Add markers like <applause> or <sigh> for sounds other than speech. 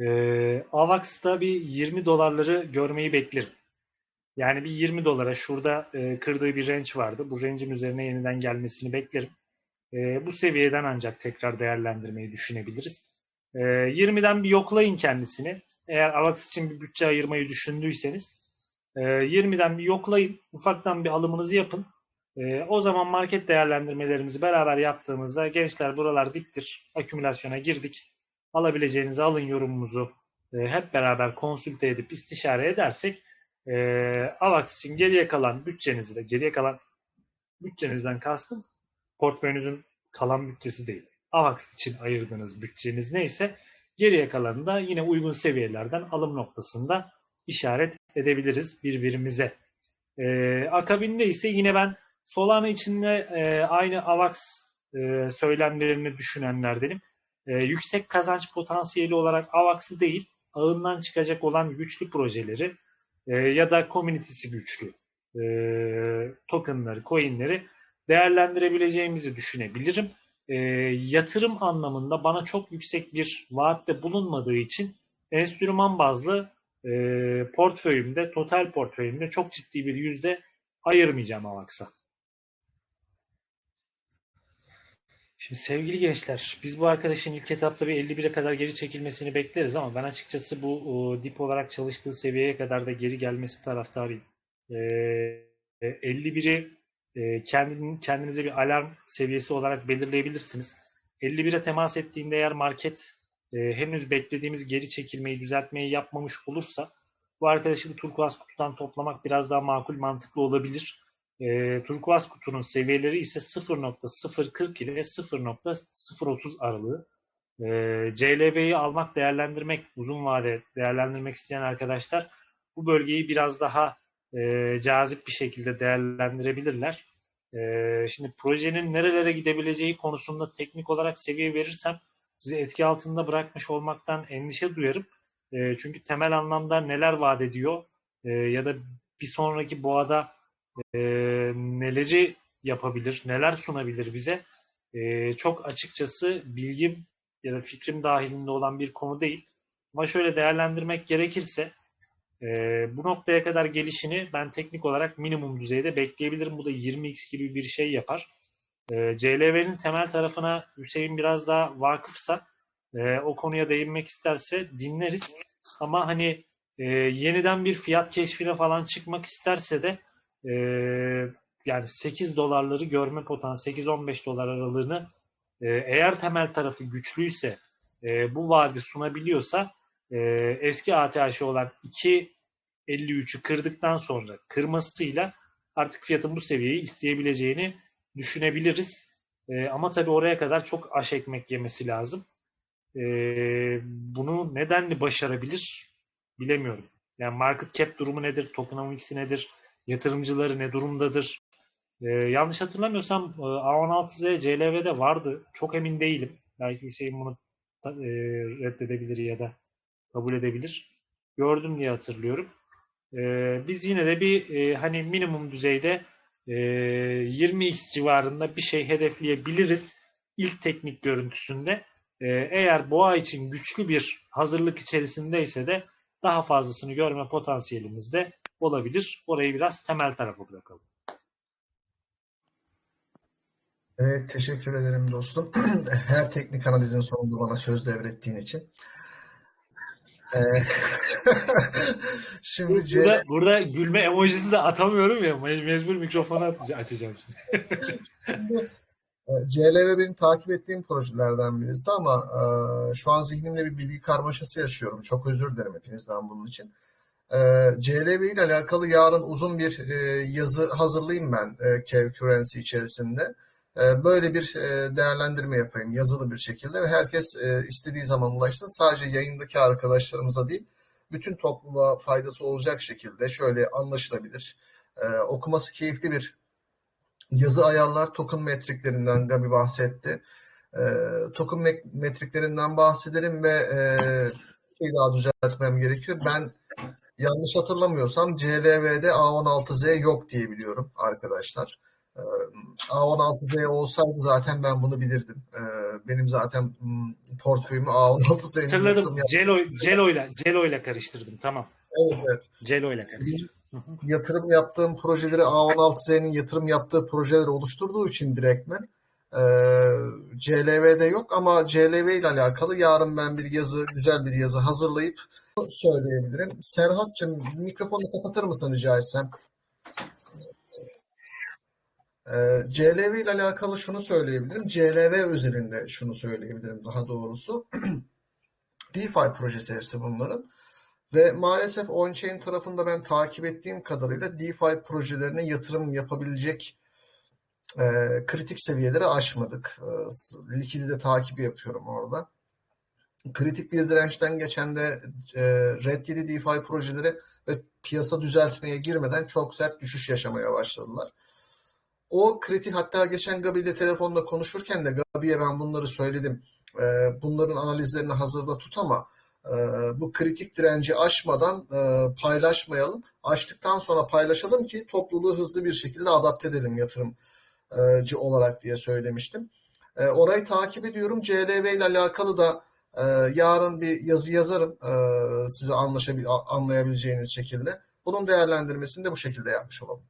Ee, AVAX'ta bir 20 dolarları görmeyi beklerim. Yani bir 20 dolara şurada e, kırdığı bir range vardı. Bu range'in üzerine yeniden gelmesini beklerim. E, bu seviyeden ancak tekrar değerlendirmeyi düşünebiliriz. E, 20'den bir yoklayın kendisini. Eğer AVAX için bir bütçe ayırmayı düşündüyseniz e, 20'den bir yoklayın. Ufaktan bir alımınızı yapın. E, o zaman market değerlendirmelerimizi beraber yaptığımızda gençler buralar diktir. Akümülasyona girdik. Alabileceğinizi alın yorumumuzu e, hep beraber konsülte edip istişare edersek e, AVAX için geriye kalan bütçenizi de geriye kalan bütçenizden kastım portföyünüzün kalan bütçesi değil. AVAX için ayırdığınız bütçeniz neyse geriye kalanı da yine uygun seviyelerden alım noktasında işaret edebiliriz birbirimize. Ee, akabinde ise yine ben Solana içinde e, aynı AVAX e, söylemlerini düşünenlerdenim. E, yüksek kazanç potansiyeli olarak AVAX'ı değil, ağından çıkacak olan güçlü projeleri e, ya da community'si güçlü e, tokenları, coinleri değerlendirebileceğimizi düşünebilirim. E, yatırım anlamında bana çok yüksek bir vaatte bulunmadığı için enstrüman bazlı e, portföyümde, total portföyümde çok ciddi bir yüzde ayırmayacağım AVAX'a. Şimdi sevgili gençler, biz bu arkadaşın ilk etapta bir 51'e kadar geri çekilmesini bekleriz ama ben açıkçası bu dip olarak çalıştığı seviyeye kadar da geri gelmesi taraftarıyım. Ee, 51'i e, kendin, kendinize bir alarm seviyesi olarak belirleyebilirsiniz. 51'e temas ettiğinde eğer market e, henüz beklediğimiz geri çekilmeyi, düzeltmeyi yapmamış olursa bu arkadaşı bir turkuaz kutudan toplamak biraz daha makul, mantıklı olabilir. E, turkuaz kutunun seviyeleri ise 0.040 ile 0.030 aralığı. E, CLV'yi almak, değerlendirmek, uzun vade değerlendirmek isteyen arkadaşlar bu bölgeyi biraz daha e, cazip bir şekilde değerlendirebilirler. E, şimdi projenin nerelere gidebileceği konusunda teknik olarak seviye verirsem sizi etki altında bırakmış olmaktan endişe duyarım. E, çünkü temel anlamda neler vaat ediyor e, ya da bir sonraki boğada e, neleri yapabilir, neler sunabilir bize e, çok açıkçası bilgim ya da fikrim dahilinde olan bir konu değil. Ama şöyle değerlendirmek gerekirse e, bu noktaya kadar gelişini ben teknik olarak minimum düzeyde bekleyebilirim. Bu da 20x gibi bir şey yapar. E, CLV'nin temel tarafına Hüseyin biraz daha vakıfsa e, o konuya değinmek isterse dinleriz. Ama hani e, yeniden bir fiyat keşfine falan çıkmak isterse de e, yani 8 dolarları görme potansiyeli 8-15 dolar aralığını e, eğer temel tarafı güçlüyse e, bu vaadi sunabiliyorsa e, eski ATH olan 2.53'ü kırdıktan sonra kırmasıyla artık fiyatın bu seviyeyi isteyebileceğini düşünebiliriz. E, ama tabii oraya kadar çok aş ekmek yemesi lazım. E, bunu nedenli başarabilir bilemiyorum. Yani market cap durumu nedir, tokenomics'i nedir, yatırımcıları ne durumdadır? E, yanlış hatırlamıyorsam e, A16Z CLV'de vardı. Çok emin değilim. Belki Hüseyin bunu e, reddedebilir ya da kabul edebilir. Gördüm diye hatırlıyorum. E, biz yine de bir e, hani minimum düzeyde e, 20x civarında bir şey hedefleyebiliriz ilk teknik görüntüsünde. E, eğer boğa için güçlü bir hazırlık içerisindeyse de daha fazlasını görme potansiyelimiz de olabilir. Orayı biraz temel tarafa bırakalım. Evet, teşekkür ederim dostum. <clears throat> Her teknik analizin sonunda bana söz devrettiğin için. Ee, <laughs> şimdi burada, C... burada gülme emojisi de atamıyorum ya. Mecbur mikrofonu açacağım şimdi. CLV benim takip ettiğim projelerden birisi ama e, şu an zihnimde bir bilgi karmaşası yaşıyorum. Çok özür dilerim hepinizden bunun için. E, CLV ile alakalı yarın uzun bir e, yazı hazırlayayım ben e, Kev Currency içerisinde. E, böyle bir e, değerlendirme yapayım yazılı bir şekilde ve herkes e, istediği zaman ulaşsın. Sadece yayındaki arkadaşlarımıza değil, bütün topluluğa faydası olacak şekilde şöyle anlaşılabilir, e, okuması keyifli bir yazı ayarlar token metriklerinden Gabi bahsetti. E, token metriklerinden bahsedelim ve e, şey daha düzeltmem gerekiyor. Ben yanlış hatırlamıyorsam CLV'de A16Z yok diye biliyorum arkadaşlar. E, A16Z olsaydı zaten ben bunu bilirdim. E, benim zaten m, portföyümü A16Z'nin Hatırladım. yap- Celo, Celo'yla Celo'yla karıştırdım. Tamam. Evet, evet. Celo'yla karıştırdım. Hı hı. yatırım yaptığım projeleri A16Z'nin yatırım yaptığı projeleri oluşturduğu için direktmen e, CLV'de yok ama CLV ile alakalı yarın ben bir yazı, güzel bir yazı hazırlayıp söyleyebilirim. Serhat'cığım mikrofonu kapatır mısın rica etsem? E, CLV ile alakalı şunu söyleyebilirim. CLV özelinde şunu söyleyebilirim daha doğrusu. <clears throat> DeFi projesi hepsi bunların. Ve maalesef on-chain tarafında ben takip ettiğim kadarıyla DeFi projelerine yatırım yapabilecek e, kritik seviyeleri aşmadık. E, likidite takibi yapıyorum orada. Kritik bir dirençten geçen de e, Red 7 DeFi projeleri ve piyasa düzeltmeye girmeden çok sert düşüş yaşamaya başladılar. O kritik hatta geçen Gabi ile telefonda konuşurken de Gabi'ye ben bunları söyledim. E, bunların analizlerini hazırda tut ama e, bu kritik direnci aşmadan e, paylaşmayalım. Aştıktan sonra paylaşalım ki topluluğu hızlı bir şekilde adapte edelim yatırımcı olarak diye söylemiştim. E, orayı takip ediyorum. CLV ile alakalı da e, yarın bir yazı yazarım e, size anlaşabil anlayabileceğiniz şekilde. Bunun değerlendirmesini de bu şekilde yapmış olalım.